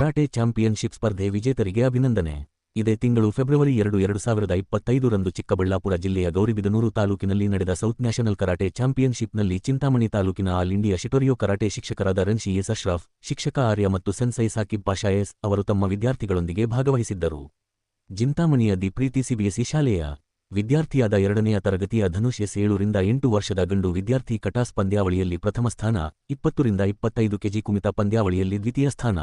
Karate championship ಸ್ಪರ್ಧೆ ವಿಜೇತರಿಗೆ ಅಭಿನಂದನೆ. ಇದೇ ತಿಂಗಳು ಫೆಬ್ರವರಿ ಎರಡು ಎರಡು ಸಾವಿರದ ಇಪ್ಪತ್ತೈದರಂದು ಚಿಕ್ಕಬಳ್ಳಾಪುರ ಜಿಲ್ಲೆಯ ಗೌರಿಬಿದನೂರು ತಾಲೂಕಿನಲ್ಲಿ ನಡೆದ ಸೌತ್ ನ್ಯಾಷನಲ್ ಕರಾಟೆ ಚಾಂಪಿಯನ್ಶಿಪ್ನಲ್ಲಿ ಚಿಂತಾಮಣಿ ತಾಲೂಕಿನ ಆಲ್ ಇಂಡಿಯಾ ಶಿಟೋರಿಯೋ ಕರಾಟೆ ಶಿಕ್ಷಕರಾದ ರನ್ಶಿ ಎಸ್ ಅಶ್ರಫ್, ಶಿಕ್ಷಕ ಆರ್ಯ ಮತ್ತು ಸೆನ್ಸೈ ಸಾಕಿಬ್ ಪಾಷಾ ಅವರು ತಮ್ಮ ವಿದ್ಯಾರ್ಥಿಗಳೊಂದಿಗೆ ಭಾಗವಹಿಸಿದ್ದರು. ಚಿಂತಾಮಣಿಯ ದಿ ಪ್ರೀತಿ ಸಿಬಿಎಸ್ಇ ಶಾಲೆಯ ವಿದ್ಯಾರ್ಥಿಯಾದ ಎರಡನೆಯ ತರಗತಿಯ ಧನುಷ್ ಎಸ್ ಏಳರಿಂದ ಎಂಟು ವರ್ಷದ ಗಂಡು ವಿದ್ಯಾರ್ಥಿ ಕಟಾಸ್ ಪಂದ್ಯಾವಳಿಯಲ್ಲಿ ಪ್ರಥಮ ಸ್ಥಾನ, ಇಪ್ಪತ್ತರಿಂದ ಇಪ್ಪತ್ತೈದು ಕೆಜಿ ಕುಮಿತ ಪಂದ್ಯಾವಳಿಯಲ್ಲಿ ದ್ವಿತೀಯ ಸ್ಥಾನ.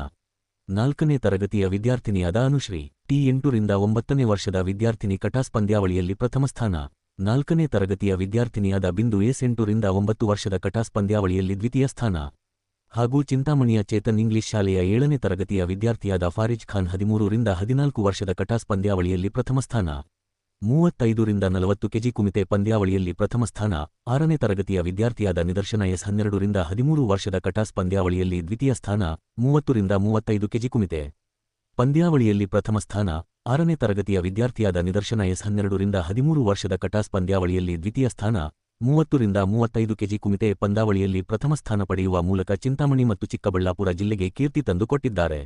ನಾಲ್ಕನೇ ತರಗತಿಯ ವಿದ್ಯಾರ್ಥಿನಿಯಾದ ಅನುಶ್ರೀ, ಟಿ ಎಂಟರಿಂದ ಒಂಬತ್ತನೇ ವರ್ಷದ ವಿದ್ಯಾರ್ಥಿನಿ ಕಟಾಸ್ ಪಂದ್ಯಾವಳಿಯಲ್ಲಿ ಪ್ರಥಮ ಸ್ಥಾನ. ನಾಲ್ಕನೇ ತರಗತಿಯ ವಿದ್ಯಾರ್ಥಿನಿಯಾದ ಬಿಂದು ಎಸ್ ಎಂಟರಿಂದ ಒಂಬತ್ತು ವರ್ಷದ ಕಟಾಸ್ ಪಂದ್ಯಾವಳಿಯಲ್ಲಿ ದ್ವಿತೀಯ ಸ್ಥಾನ. ಹಾಗೂ ಚಿಂತಾಮಣಿಯ ಚೇತನ್ ಇಂಗ್ಲಿಷ್ ಶಾಲೆಯ ಏಳನೇ ತರಗತಿಯ ವಿದ್ಯಾರ್ಥಿಯಾದ ಫಾರಿಜ್ ಖಾನ್ ಹದಿಮೂರರಿಂದ ಹದಿನಾಲ್ಕು ವರ್ಷದ ಕಟಾಸ್ ಪಂದ್ಯಾವಳಿಯಲ್ಲಿ ಪ್ರಥಮ ಸ್ಥಾನ. ಮೂವತ್ತೈದರಿಂದ ನಲವತ್ತು ಕೆಜಿ ಕುಮಿತೆ ಪಂದ್ಯಾವಳಿಯಲ್ಲಿ ಪ್ರಥಮ ಸ್ಥಾನ, ಆರನೇ ತರಗತಿಯ ವಿದ್ಯಾರ್ಥಿಯಾದ ನಿದರ್ಶನ ಎಸ್ ಹನ್ನೆರಡರಿಂದ ಹದಿಮೂರು ವರ್ಷದ ಕಟಾಸ್ ಪಂದ್ಯಾವಳಿಯಲ್ಲಿ ದ್ವಿತೀಯ ಸ್ಥಾನ, ಮೂವತ್ತರಿಂದ ಮೂವತ್ತೈದು ಕೆಜಿ ಕುಮಿತೆ. ಪಂದ್ಯಾವಳಿಯಲ್ಲಿ ಪ್ರಥಮ ಸ್ಥಾನ, ಆರನೇ ತರಗತಿಯ ವಿದ್ಯಾರ್ಥಿಯಾದ ನಿದರ್ಶನ ಎಸ್ ಹನ್ನೆರಡರಿಂದ ಹದಿಮೂರು ವರ್ಷದ ಕಟಾಸ್ ಪಂದ್ಯಾವಳಿಯಲ್ಲಿ ದ್ವಿತೀಯ ಸ್ಥಾನ, ಮೂವತ್ತರಿಂದ ಮೂವತ್ತೈದು ಕೆಜಿ ಕುಮಿತೆ ಪಂದ್ಯಾವಳಿಯಲ್ಲಿ ಪ್ರಥಮ ಸ್ಥಾನ ಪಡೆಯುವ ಮೂಲಕ ಚಿಂತಾಮಣಿ ಮತ್ತು ಚಿಕ್ಕಬಳ್ಳಾಪುರ ಜಿಲ್ಲೆಗೆ ಕೀರ್ತಿ ತಂದುಕೊಟ್ಟಿದ್ದಾರೆ.